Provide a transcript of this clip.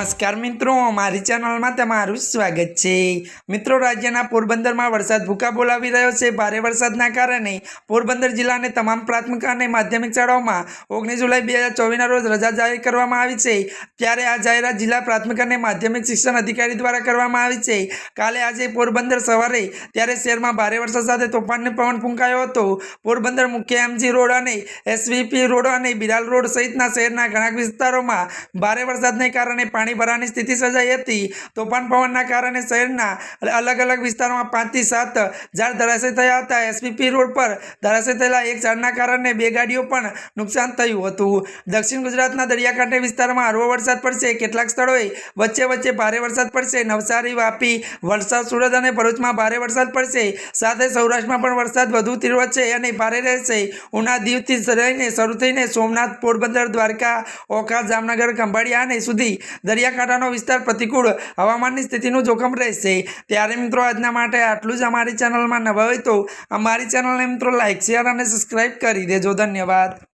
નમસ્કાર મિત્રો, મારી ચેનલમાં તમારું સ્વાગત છે. મિત્રો, રાજ્યના પોરબંદરમાં વરસાદ ભૂકા બોલાવી રહ્યો છે. ભારે વરસાદના કારણે પોરબંદર જિલ્લાની તમામ પ્રાથમિક અને માધ્યમિક શાળાઓમાં ઓગણીસ જુલાઈ બે હજાર ચોવીસના રોજ રજા જાહેર કરવામાં આવી છે. ત્યારે આ જાહેરાત જિલ્લા પ્રાથમિક અને માધ્યમિક શિક્ષણ અધિકારી દ્વારા કરવામાં આવી છે. કાલે આજે પોરબંદર સવારે, ત્યારે શહેરમાં ભારે વરસાદ સાથે તોફાનનો પવન ફૂંકાયો હતો. પોરબંદર મુખ્ય એમજી રોડ અને એસવીપી રોડ અને બિરાલ રોડ સહિતના શહેરના ઘણા વિસ્તારોમાં ભારે વરસાદને કારણે પાણી ભરાવાની સ્થિતિ સર્જાઈ હતી. તોફાન પવનના કારણે શહેરના અલગ અલગ વિસ્તારોમાં પાંચથી સાત ઝાડ ધરાશય થયા હતા. એસપીપી રોડ પર ધરાશય થયેલા એક ઝાડના કારણે બે ગાડીઓ પણ નુકસાન થયું હતું. દક્ષિણ ગુજરાતના દરિયાકાંઠે વિસ્તારમાં હળવો વરસાદ પડશે. કેટલાક સ્થળોએ વચ્ચે વચ્ચે ભારે વરસાદ પડશે. નવસારી, વાપી, વલસાડ, સુરત અને ભરૂચમાં ભારે વરસાદ પડશે. સાથે સૌરાષ્ટ્રમાં પણ વરસાદ વધુ તીવ્ર છે અને ભારે રહેશે. ઉના દીવથી રહીને શરૂ થઈને સોમનાથ, પોરબંદર, દ્વારકા, ઓખા, જામનગર, ખંભાળિયા અને સુધી દરિયાકાંઠાનો વિસ્તાર પ્રતિકૂળ હવામાનની સ્થિતિનું જોખમ રહેશે. ત્યારે મિત્રો, આજના માટે આટલું જ અમારી ચેનલમાં નવા હોય તો અમારી ચેનલને મિત્રો લાઇક શેર અને સબસ્ક્રાઈબ કરી દેજો. ધન્યવાદ.